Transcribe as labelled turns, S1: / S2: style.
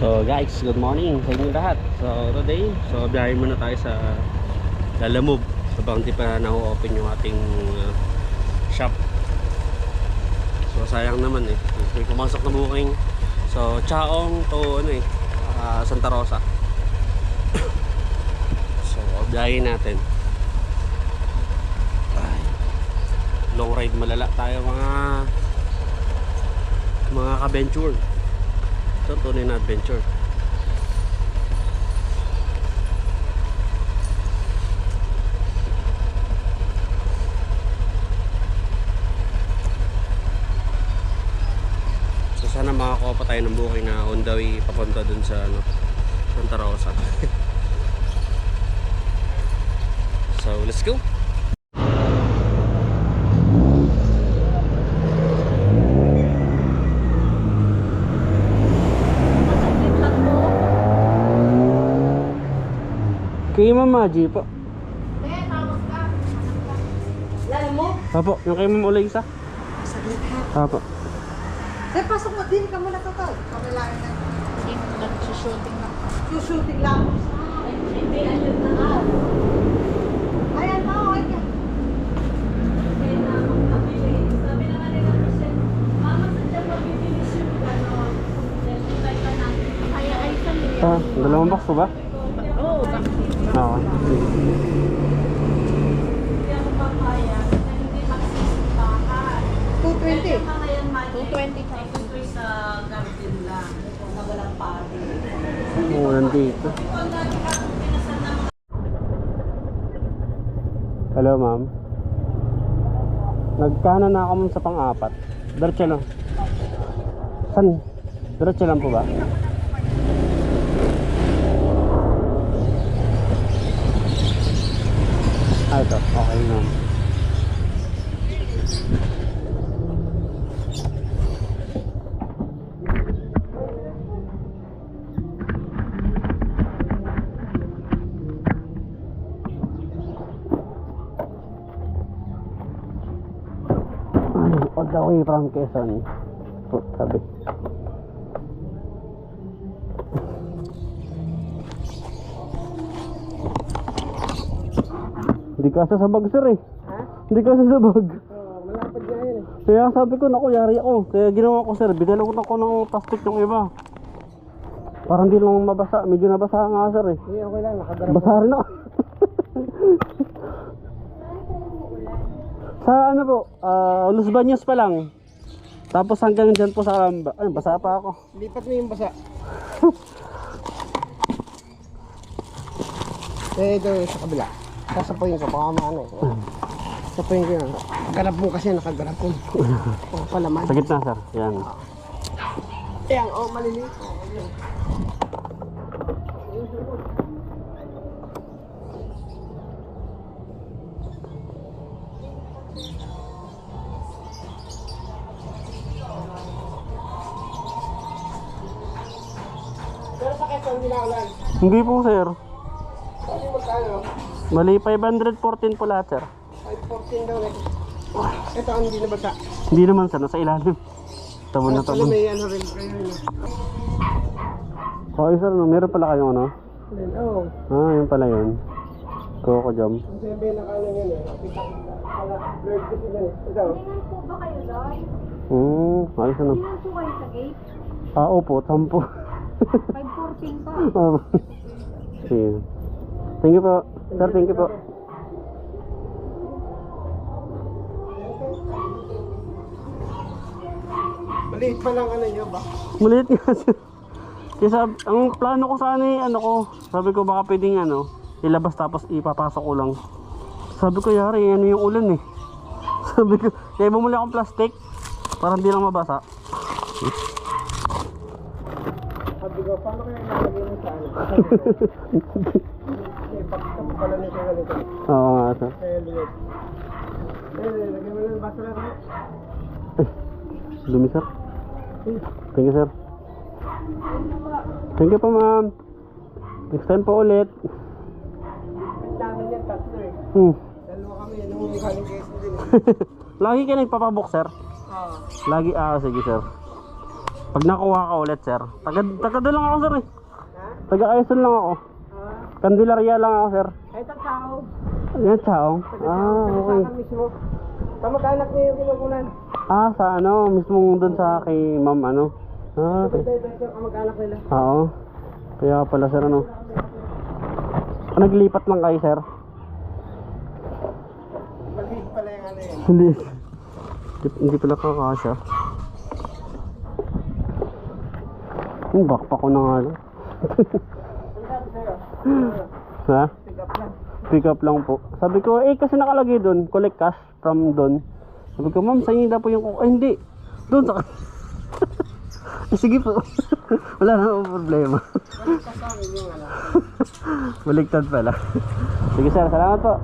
S1: So guys, good morning sa inyo lahat. So today, so biyahe muna tayo sa Lalamove. So di pa na-open yung ating uh, shop. So sayang naman eh. May pumasok na booking. So Chaong to ano eh, ah, Santa Rosa. so biyahe natin. Ay, long ride malala tayo mga mga ka-venture. Ito tunay na adventure. So sana makakuha pa tayo ng booking na on the way papunta dun sa ano, Santa Rosa. so let's go. Kay Mama G po.
S2: Lalo mo?
S1: Apo, yung kay Ma'am Olaysa.
S2: Saglit ha.
S1: Apo.
S2: Eh, pasok mo din ka muna tataw. Kabilaan na.
S3: Hindi mo nag-shooting na.
S2: Susuting lang.
S3: Hindi, ayun na nga.
S2: Ayan na, okay ka.
S3: Ka.
S1: Ah, dalawang box po ba?
S3: Oo, bakit?
S1: Oo.
S3: Hindi ako papayag. na Hindi magsisipakan.
S2: 220.
S3: Kaya mga yan, Mike, 220 ka. Sa garden lang. Na walang pari.
S1: Oo, nandito. Hello, ma'am. Nagkana na ako sa pang-apat. Diretso lang. San? Diretso lang po ba? Ah, ito. Okay, ma'am. All the way from Quezon. Sabi. Hindi ka sasabag sir eh.
S2: Ha?
S1: Hindi ka sasabag.
S2: Oh, malapad nga yun eh.
S1: Kaya sabi ko, naku, yari ako. Kaya ginawa ko sir, binalawot ako ng plastic yung iba. Parang di lang mabasa. Medyo nabasa nga sir eh.
S2: Hindi, okay lang. Nakagarap.
S1: Basa rin ako. sa ano po, ah Los Baños pa lang. Tapos hanggang dyan po sa Kalamba. Ay, basa pa ako.
S2: Lipat mo yung basa. eh, ito sa kabila. Sasapuin ko, baka maano eh. Sasapuin ko yun. Garap mo kasi nakagarap ko. Oh, palaman.
S1: Sa gitna sir. Yan.
S2: Ayan, oh, maliliit. Pero sa Quezon, hindi na ulan.
S1: Hindi po sir.
S2: Yung magkano?
S1: Mali 514 po lahat sir.
S2: 514 daw na. Ito ang hindi na basa.
S1: Hindi naman sir, nasa ilalim. Tabo na tabo.
S2: may ano rin kayo yun.
S1: Okay sir, no, meron pala kayong ano?
S2: Oh,
S1: Ah, yun pala yun. Coco jam.
S2: sabi na yun eh. Kita-kita. Pala, blurred kasi yan eh. Ito.
S3: Tingnan po ba kayo doon?
S1: Hmm, ayos ano.
S3: Tingnan po kayo sa gate.
S1: Ah, opo, tampo.
S3: 514 pa.
S1: Ah, Sige. Thank you po. Sir, thank you po.
S2: Maliit pa lang ano nyo ba?
S1: Maliit nga sir. Sab- ang plano ko sana eh, ano ko, sabi ko baka pwedeng ano, ilabas tapos ipapasok ko lang. Sabi ko yari, ano yung ulan eh. Sabi ko, kaya bumuli akong plastic para hindi lang mabasa.
S2: Sabi ko, paano kaya nalagay mo sa ano?
S1: Oo nga sir.
S2: Eh.
S1: Dumi sir. Thank you sir. Thank you po ma'am. Next time po ulit.
S2: Ang dami niyan, tatlo eh.
S1: Hmm.
S2: Dalawa kami, nung galing Quezon din.
S1: Lagi ka nagpapabook sir?
S2: Oo.
S1: Lagi, ah, sige sir. Pag nakuha ka ulit, sir. Taga, taga doon lang ako, sir eh. Taga Quezon lang ako. Candelaria lang ako, sir.
S2: Kahit ang tao.
S1: Yan, Chao. Ah, okay.
S2: Sa mismo. Kamag-anak niya yung kinukunan.
S1: Ah, sa ano, mismo doon sa kay ma'am, ano. Ah, okay.
S2: Ito, ito, ito kamag-anak nila.
S1: Oo. Kaya pala, sir, ano. Naglipat lang kayo, sir.
S2: Maliit pala yung ano yun.
S1: Hindi. Hindi, hindi pala kakasya. Yung backpack ko na nga lang. Ha?
S2: Pick up lang.
S1: Po. Sabi ko, eh kasi nakalagay doon, collect cash from doon. Sabi ko, ma'am, sa inyo po yung... Ay, hindi. Doon sa... sige po. Wala na akong problema. Baliktad pala. Sige sir, salamat po.